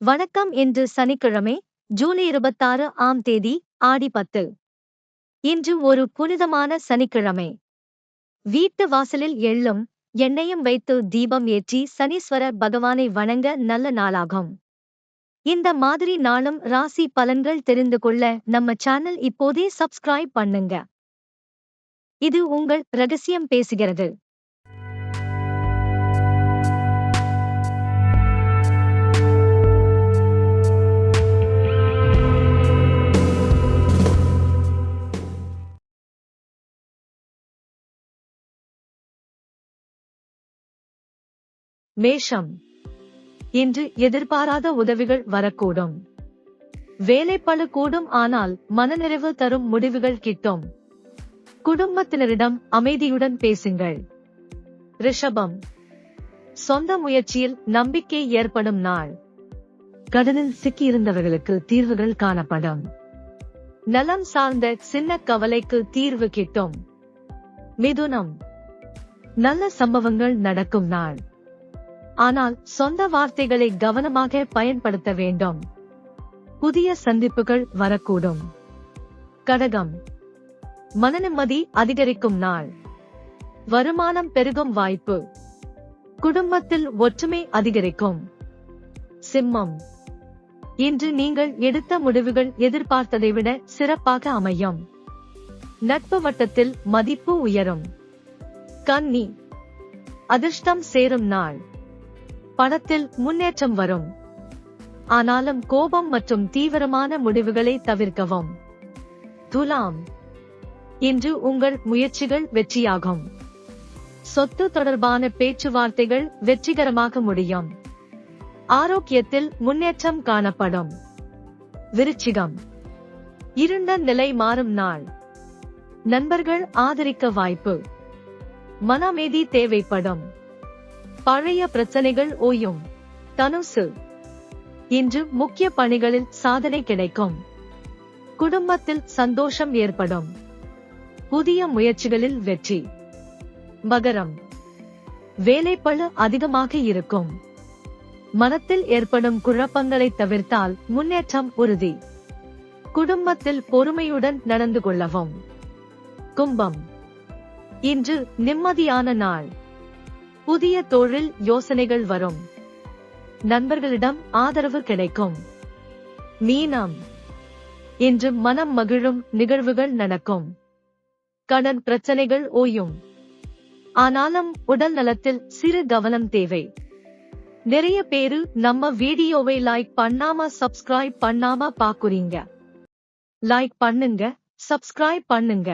வணக்கம் இன்று சனிக்கிழமை ஜூலை இருபத்தாறு ஆம் தேதி ஆடி பத்து. இன்று ஒரு புனிதமான சனிக்கிழமை. வீட்டு வாசலில் எள்ளும் எண்ணெயும் வைத்து தீபம் ஏற்றி சனீஸ்வரர் பகவானை வணங்க நல்ல நாளாகும். இந்த மாதிரி நாளும் ராசி பலன்கள் தெரிந்து கொள்ள நம்ம சேனல் இப்போதே சப்ஸ்கிரைப் பண்ணுங்க. இது உங்கள் ரகசியம் பேசுகிறது. மேஷம். இன்று எதிர்பாராத உதவிகள் வரக்கூடும். வேலைப்பளு கூடும் ஆனால் மனநிறைவு தரும் முடிவுகள் கிட்டும். குடும்பத்தினரிடம் அமைதியுடன் பேசுங்கள். ரிஷபம். சொந்த முயற்சியில் நம்பிக்கை ஏற்படும் நாள். கடனில் சிக்கியிருந்தவர்களுக்கு தீர்வுகள் காணப்படும். நலம் சார்ந்த சின்ன கவலைக்கு தீர்வு கிட்டும். மிதுனம். நல்ல சம்பவங்கள் நடக்கும் நாள். ஆனால் சொந்த வார்த்தைகளை கவனமாக பயன்படுத்த வேண்டும். புதிய சந்திப்புகள் வரக்கூடும். கடகம். மனநிம்மதி அதிகரிக்கும் நாள். வருமானம் பெருகும் வாய்ப்பு. குடும்பத்தில் ஒற்றுமை அதிகரிக்கும். சிம்மம். இன்று நீங்கள் எடுத்த முடிவுகள் எதிர்பார்த்ததை விட சிறப்பாக அமையும். நட்பு வட்டத்தில் மதிப்பு உயரும். கன்னி. அதிர்ஷ்டம் சேரும் நாள். பணத்தில் முன்னேற்றம் வரும். ஆனாலும் கோபம் மற்றும் தீவிரமான முடிவுகளை தவிர்க்கவும். துலாம். இன்று உங்கள் முயற்சிகள் வெற்றியாகும். சொத்து தொடர்பான பேச்சுவார்த்தைகள் வெற்றிகரமாக முடியும். ஆரோக்கியத்தில் முன்னேற்றம் காணப்படும். விருச்சிகம். இருண்ட நிலை மாறும் நாள். நண்பர்கள் ஆதரிக்க வாய்ப்பு. மனமேதி தேவைப்படும். பழைய பிரச்சனைகள் ஓயும். தனுசு. இன்று முக்கிய பணிகளில் சாதனை கிடைக்கும். குடும்பத்தில் சந்தோஷம் ஏற்படும். புதிய முயற்சிகளில் வெற்றி. மகரம். வேலைப்பழு அதிகமாக இருக்கும். மனத்தில் ஏற்படும் குழப்பங்களை தவிர்த்தால் முன்னேற்றம் உறுதி. குடும்பத்தில் பொறுமையுடன் நடந்து கொள்ளவும். கும்பம். இன்று நிம்மதியான நாள். புதிய தொழில் யோசனைகள் வரும். நண்பர்களிடம் ஆதரவு கிடைக்கும். மீனம். இன்று மனம் மகிழும் நிகழ்வுகள் நடக்கும். கடன் பிரச்சனைகள் ஓயும். ஆனாலும் உடல் நலத்தில் சிறு கவனம் தேவை. நிறைய பேரு நம்ம வீடியோவை லைக் பண்ணாம சப்ஸ்கிரைப் பண்ணாம பாக்குறீங்க. லைக் பண்ணுங்க சப்ஸ்கிரைப் பண்ணுங்க.